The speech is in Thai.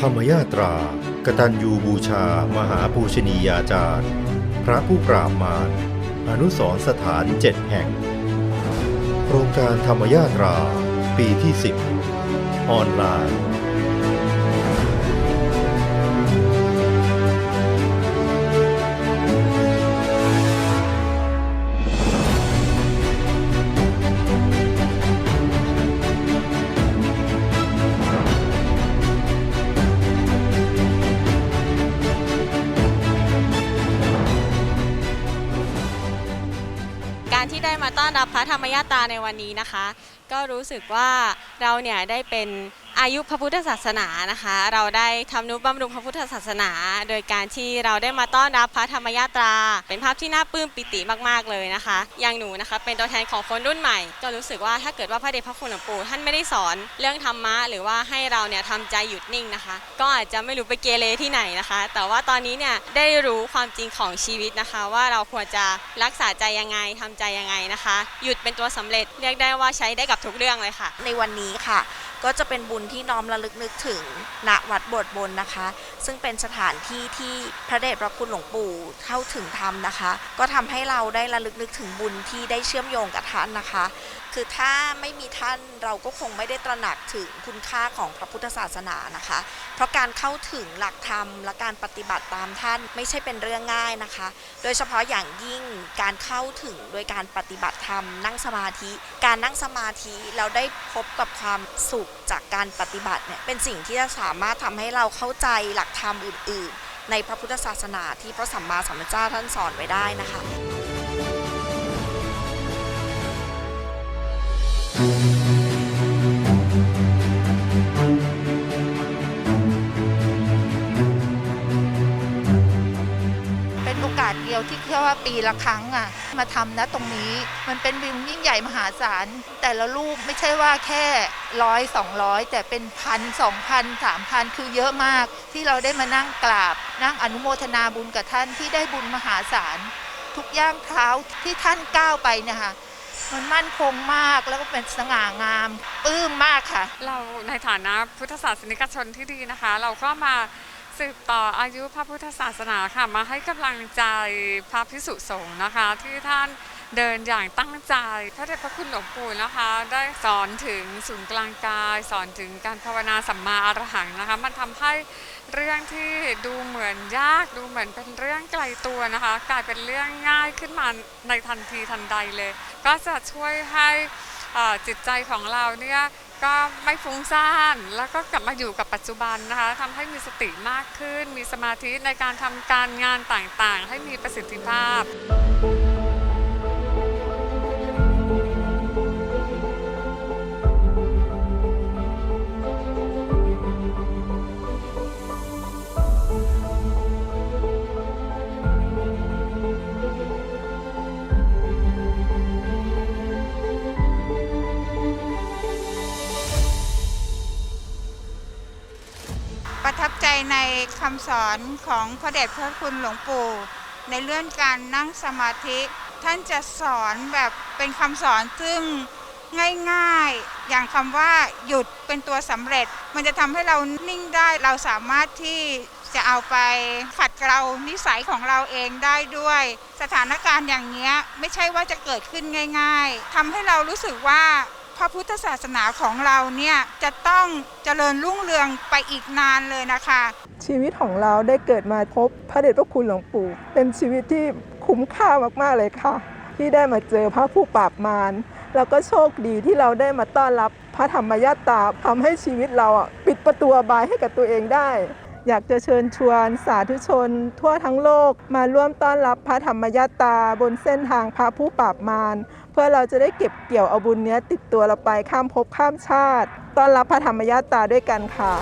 ธรรมยาตรากตัญญูบูชา มหาปูชนียาจารย์ พระผู้ปราบมารอนุสรสถานเจ็ดแห่ง โครงการธรรมยาตรา ปีที่ 10 ออนไลน์ มาต้อนรับพระธรรมยาตราในวันนี้นะคะ ก็รู้สึกว่าเราเนี่ยได้เป็น อายุพระพุทธศาสนานะคะ เราได้ทำนุบำรุงพระพุทธศาสนา โดยการที่เราได้มาต้อนรับพระธรรมยาตรา เป็นภาพที่น่าปลื้มปิติมากๆเลยนะคะ อย่างหนูนะคะเป็นตัวแทนของคนรุ่นใหม่ ก็รู้สึกว่าถ้าเกิดว่าพระเดชพระคุณหลวงปู่ท่านไม่ได้สอนเรื่องธรรมะ หรือว่าให้เราเนี่ยทำใจหยุดนิ่งนะคะ ก็อาจจะไม่รู้ไปเกเรที่ไหนนะคะ แต่ว่าตอนนี้เนี่ยได้รู้ความจริงของชีวิตนะคะ ว่าเราควรจะรักษาใจยังไงทำใจยังไงนะคะ หยุดเป็นตัวสำเร็จเรียกได้ว่าใช้ได้กับทุกเรื่องเลยค่ะ ในวันนี้ค่ะ ก็จะเป็นบุญที่ที่น้อมระลึกนึกถึงณวัดโบสถ์บนนะคะ ซึ่งเป็นสถานที่ที่พระเดชพระคุณหลวงปู่เข้าถึงธรรมนะคะ ก็ทำให้เราได้ระลึกนึกถึงบุญที่ได้เชื่อมโยงกับท่านนะคะ คือถ้าไม่มีท่านเราก็คงไม่ได้ตระหนักถึงคุณค่าของพระพุทธศาสนานะคะ เพราะการเข้าถึงหลักธรรม และการปฏิบัติตามท่านไม่ใช่เป็นเรื่องง่ายนะคะ โดยเฉพาะอย่างยิ่งการเข้าถึงโดยการปฏิบัติธรรมนั่งสมาธิ การนั่งสมาธิเราได้พบกับความสุขจากการปฏิบัติเนี่ยเป็นสิ่งที่จะสามารถทำให้เราเข้าใจหลักธรรมอื่น ๆ ในพระพุทธศาสนาที่พระสัมมาสัมพุทธเจ้าท่านสอนไว้ได้นะคะเป็ เดียวที่แค่ว่าปีละครั้งอะมาทำนะตรงนี้มันเป็นวิวยิ่งใหญ่มหาศาล แต่ละรูปไม่ใช่ว่าแค่ร้อยสองร้อยแต่เป็นพันสองพันสามพันคือเยอะมากที่เราได้มานั่งกราบ นั่งอนุโมทนาบุญกับท่านที่ได้บุญมหาศาล ทุกย่างเท้าที่ท่านก้าวไปเนี่ยค่ะมันมั่นคงมากแล้วก็เป็นสง่างามปลื้มมากค่ะ เราในฐานะพุทธศาสนิกชนที่ดีนะคะ เราก็มา สืบต่ออายุพระพุทธศาสนาค่ะ มาให้กำลังใจพระพิสุสงฆ์นะคะ ที่ท่าน เดินอย่างตั้งใจพระเดชพระคุณหลวงปู่นะคะ ได้สอนถึงศูนย์กลางกาย สอนถึงการภาวนาสัมมาอรหังนะคะ มันทำให้เรื่องที่ดูเหมือนยากดูเหมือนเป็นเรื่องไกลตัวนะคะ กลายเป็นเรื่องง่ายขึ้นมาในทันทีทันใดเลย ก็จะช่วยให้จิตใจของเราเนี่ยก็ไม่ฟุ้งซ่านแล้วก็กลับมาอยู่กับปัจจุบันนะคะทำให้มีสติมากขึ้น มีสมาธิในการทำการงานต่างๆ ให้มีประสิทธิภาพ ประทับใจในคำสอนของพระเดชพระคุณหลวงปู่ ในเรื่องการนั่งสมาธิ ท่านจะสอนแบบเป็นคำสอนซึ่งง่ายๆ อย่างคำว่าหยุดเป็นตัวสำเร็จ มันจะทำให้เรานิ่งได้เราสามารถที่จะเอาไปขัดเกลานิสัยของเราเองได้ด้วย สถานการณ์อย่างเนี้ยไม่ใช่ว่าจะเกิดขึ้นง่าย ๆทำให้เรารู้สึกว่า พระพุทธศาสนาของเราเนี่ยจะต้องเจริญรุ่งเรืองไปอีกนานเลยนะคะ ชีวิตของเราได้เกิดมาพบพระเดชพระคุณหลวงปู่ เป็นชีวิตที่คุ้มค่ามากๆเลยค่ะ ที่ได้มาเจอพระผู้ปราบมารแล้วก็โชคดีที่เราได้มาต้อนรับพระธรรมยาตาทำให้ชีวิตเราปิดประตูบายให้กับตัวเองได้ อยากจะเชิญชวนสาธุชน ทั่วทั้งโลกมาร่วมต้อนรับพระธรรมยาตาบนเส้นทางพระผู้ปราบมาร เพื่อเราจะได้เก็บเกี่ยวเอาบุญเนี้ยติดตัวเราไปข้ามภพข้ามชาติ ต้อนรับพระธรรมญาตาด้วยกันค่ะ